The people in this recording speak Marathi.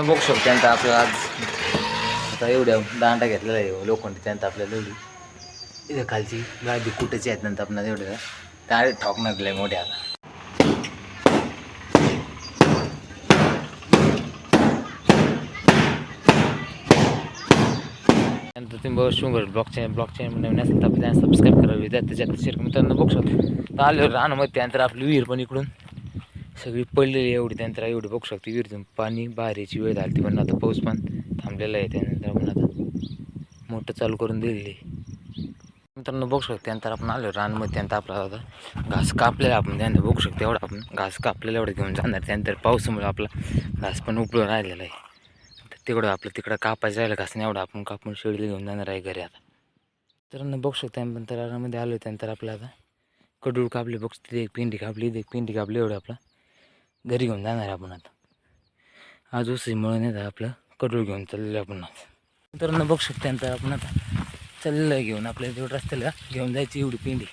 न बघू शकतो त्यांचा आपलं आज. आता एवढ्या दांडा घेतलेला आहे हो, लोखंड त्यांचा आपल्याला एवढी इथं खालची गाडी कुठेची आहेत नंतर आपल्याला एवढं. त्या ठोकणार नगले मोठ्या. आता त्यानंतर तुम्ही बघू शुगर ब्लॉकचेन ब्लॉकचेन नवीन असेल तर आपल्याला सबस्क्राईब करावी त्यात त्याच्यात शेअर मित्रांनो बघू शकतो. तर आल्यावर मग त्यानंतर आपली विहीर पण इकडून. सगळी पडलेली एवढी त्यानंतर एवढी बघू शकतो विहिरीतून पाणी बाहेरची वेळ झाली पण आता पाऊस पण थांबलेला आहे त्यानंतर आपण आता मोठं चालू करून दिलेली मित्रांनो बघू शकतो त्यानंतर आपण आलो रानमध्ये त्यानंतर आपला आता घास कापलेला आपण त्यानंतर बघू शकतो एवढा आपण घास कापलेला एवढं घेऊन जाणार त्यानंतर पावसामुळे आपला घास पण उपळून राहिलेला आहे. तर तिकडं आपलं तिकडं कापायचं राहिलं घास नाही एवढं आपण कापून शेळीला घेऊन जाणार आहे घरी आता. तर बघू शकतो त्यानंतर रानामध्ये आलो त्यानंतर आपलं आता कडूळ कापले बघ तिथे एक पिंडी कापली एक पिंडी कापली एवढं आपलं घरी घेऊन जाणार आपण आता. आज उसळीमुळे नाही तर आपलं कडूळ घेऊन चाललेलं आहे आपण आता. तर बघू शकते आपण आता चाललेलं आहे घेऊन. आपल्या तेवढं रस्त्याला घेऊन जायची एवढी पिंडी.